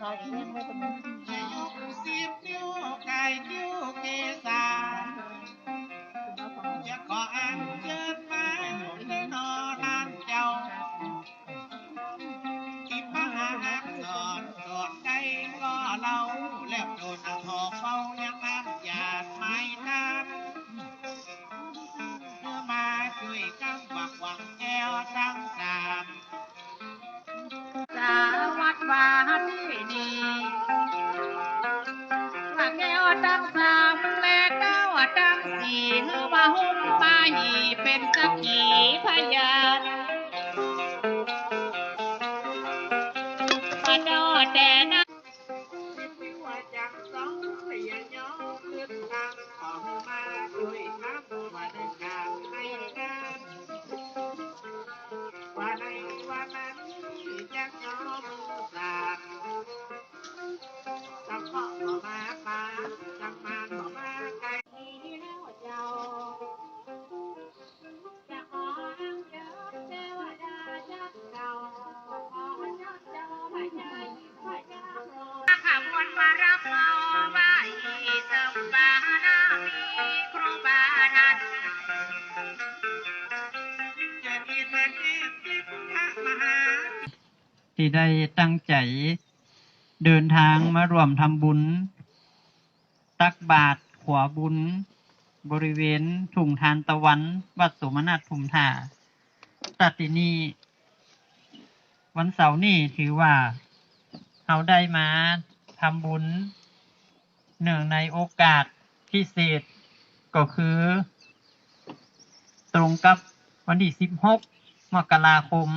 เขาเขียนไว้ตรงนี้นิ้วสิบนิ้วไก่นิ้วเกษาจะขออ่านเชิญมาได้นอนนานเจ้าที่มหาสอนโดดใจก็เล่าแล้วโดนทอง ตั้งสามและเก้าตั้งสี่เมื่อว่าหุ้มมาหีเป็นสักขีพยานมาดอแต่นะ ที่ได้ตั้งใจ เดินทางมารวมทำบุญ ตักบาตรขวาบุญ บริเวณถุงทานตะวัน วัดสมนัตภูมิท่าตัดที่นี่วันเสาร์นี่ถือว่าเขาได้มาทำบุญเนื่องในโอกาสพิเศษก็คือ ตรงกับวันที่16มกราคม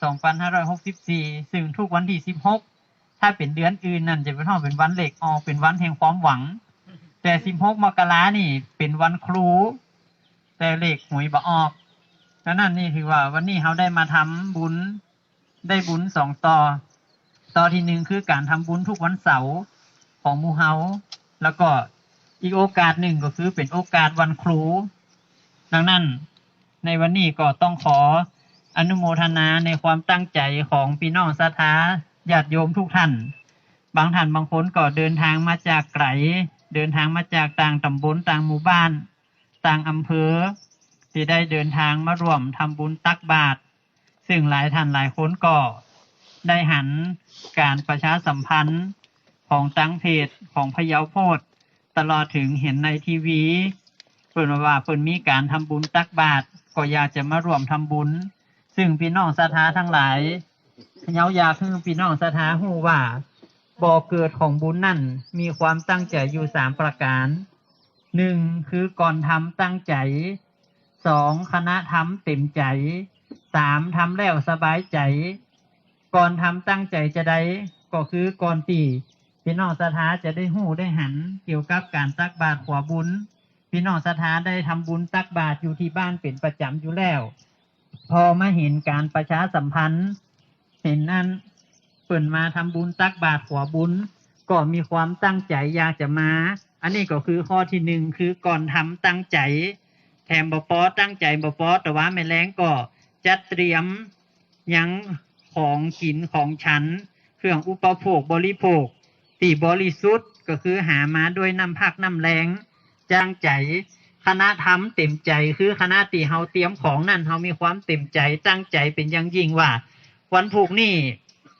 2564 ซึ่งทุกวันที่ 16 ถ้าเป็นเดือนอื่นนั่นจะเป็นห้องเป็นวันเหล็กออกเป็นวันแห่งความหวัง แต่ 16 มกรานี่ เป็นวันครู แต่เหล็กหวยบ่ออกดังนั้นนี่ถือว่า วันนี้เขาได้มาทำบุญ ได้บุญสองต่อ ต่อที่หนึ่งคือการทำบุญทุกวันเสาร์ของมูเฮา แล้วก็อีกโอกาสหนึ่งก็คือเป็นโอกาสวันครู ดังนั้นในวันนี้ก็ต้องขอ อนุโมทนาในความตั้งใจของพี่น้องศรัทธาญาติโยมทุกท่าน บางท่านบางคนก็เดินทางมาจากไกล เดินทางมาจากต่างตำบลต่างหมู่บ้าน ต่างอำเภอ ที่ได้เดินทางมาร่วมทำบุญตักบาตร ซึ่งหลายท่านหลายคนก็ได้หันการประชาสัมพันธ์ของตั้งเพจของพะเยาโพดตลอดถึงเห็นในทีวีเปิ่นว่าเปิ่นมีการทำบุญตักบาตรก็อยากจะมาร่วมทำบุญ ซึ่งพี่น้องศรัทธาทั้งหลายเยายากให้พี่น้องศรัทธาหูว่าบ่อเกิดของบุญนั่นมีความตั้งใจอยู่สามประการหนึ่งคือก่อนทำตั้งใจสองคณะทำเต็มใจสามทำแล้วสบายใจ ก่อนทำตั้งใจจะได้ก็คือก่อนตีพี่น้องศรัทธาจะได้หู้ได้หัน เกี่ยวกับการตักบาตรขวาบุญพี่น้องศรัทธาได้ทำบุญตักบาตรอยู่ที่บ้านเป็นประจำอยู่แล้ว พอมาเห็นการประชาสัมพันธ์ เห็นนั่นเปิ่นมาทำบุญตักบาตรขวบุญ ก็มีความตั้งใจอยากจะมา อันนี้ก็คือข้อที่หนึ่งคือก่อนทำตั้งใจแถมบปอตั้งใจบปอแต่ว่าไม่แรงก็จัดเตรียมยังของกินของฉัน เครื่องอุปโภคบริโภคตีบริสุทธิ์ก็คือหามาด้วยน้ำพักน้ำแรงจ้างใจ คณะทำเต็มใจคือคณะตีเฮาเตรียมของนั่นเฮามีความเต็มใจตั้งใจเป็นอย่างยิ่งว่า วันผูกนี่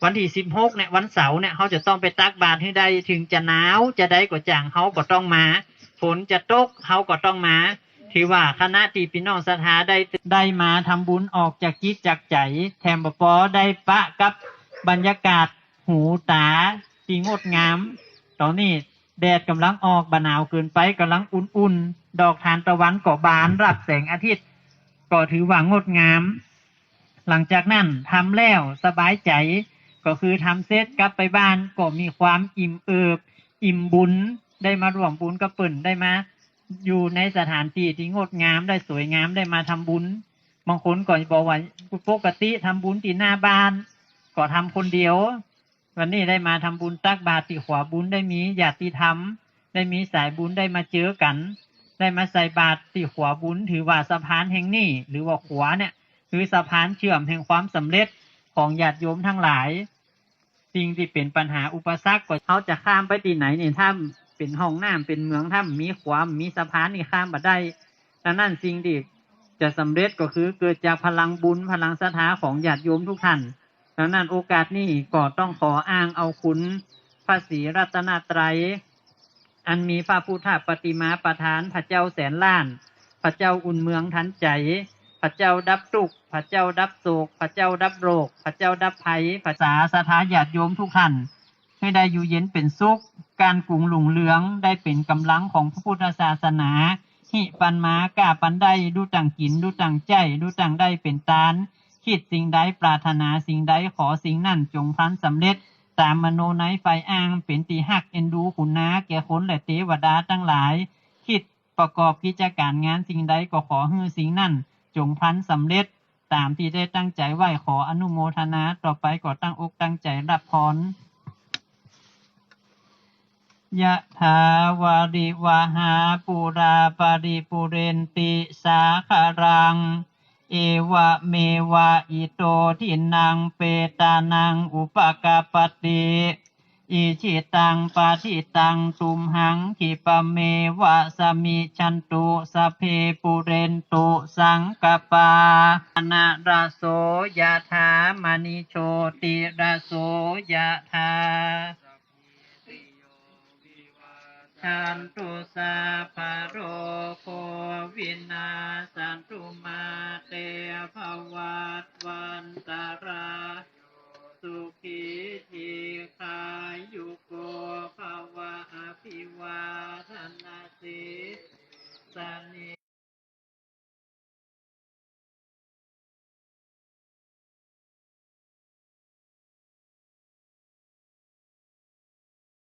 วันที่สิบหกเนี่ยวันเสาร์เนี่ยเขาจะต้องไปตักบาตรให้ได้ถึงจะหนาวจะได้กว่าจางเขาก็ต้องมาฝนจะตกเขาก็ต้องมาถือว่าคณะตีพี่น้องศรัทธาได้ได้มาทำบุญออกจากจิตจากใจ แถมบปอได้ปะกับบรรยากาศหูตาที่งดงาม ตอนนี้ แดดกำลังออกบหนาวเกินไปกำลังอุ่นๆ ดอกทานตะวันก็บานรับแสงอาทิตย์ ก็ถือว่างดงาม หลังจากนั้นทำแล้วสบายใจ ก็คือทำเสร็จกลับไปบ้านก็มีความอิ่มเอิบ อิ่มบุญได้มาร่วมบุญกับเปิ่นได้มา อยู่ในสถานที่ที่งดงามได้สวยงามได้มาทำบุญบางคนก็บอกว่าปกติทำบุญที่หน้าบ้าน ก็ทำคนเดียว วันนี้ได้มาทำบุญตักบาตรที่ขวาบุญได้มีญาติธรรม ได้มีสายบุญได้มาเจอกัน ได้มาใส่บาตรที่ขวาบุญ ถือว่าสะพานแห่งนี้หรือว่าขวาเนี่ยคือสะพานเชื่อมแห่งความสำเร็จของญาติโยมทั้งหลาย สิ่งที่เป็นปัญหาอุปสรรคก็เขาจะข้ามไปที่ไหนเนี่ยถ้าเป็นห้องน้ำเป็นเมืองถ้ามีขวามมีสะพานนี่ข้ามมาได้ดังนั้นสิ่งที่จะสำเร็จก็คือเกิดจากพลังบุญพลังศรัทธาของญาติโยมทุกท่าน ดังนั้นโอกาสนี้ก็ต้องขออ้างเอาคุณพระศรีรัตนตรัย อันมีพระพุทธปฏิมาประธานพระเจ้าแสนล้าน พระเจ้าอุ่นเมืองทันใจ พระเจ้าดับทุกพระเจ้าดับโศก พระเจ้าดับโรค พระเจ้าดับภัยภาษาสถาญาติโยมทุกท่านให้ได้อยู่เย็นเป็นสุข การกรุงหลงเรืองได้เป็นกำลังของพระพุทธศาสนาหิปันมากาปันได้ดูต่างกินดูต่างใจดูต่างได้เป็นตาน คิดสิ่งใดปรารถนาสิ่งใดขอสิ่งนั้นจงพันสำเร็จ ตามมโนไนไฟอ้างเป็นตีหักเอ็นดูขุนนาแก่คนและเทวดาทั้งหลาย คิดประกอบกิจการงานสิ่งใดก็ขอให้สิ่งนั้นจงพันสำเร็จ ตามที่ได้ตั้งใจไหว้ขออนุโมทนาต่อไปก็ตั้งอกตั้งใจรับพรยะถาวาริวาหาปุราปาริปุเรนติสาคารัง เอวะเมวะอิโตทินังเปตานังอุปกาปติอิชิตังปาทิตังตุมหังขิปเมวะสมิชันตุสเพปุเรนตุสังกปานาราโสยะถามณิโชติราโสยะถา ชันตุสาภโรโควินาสันตุมาเตภวัตวันตารายสุขีทีขายุ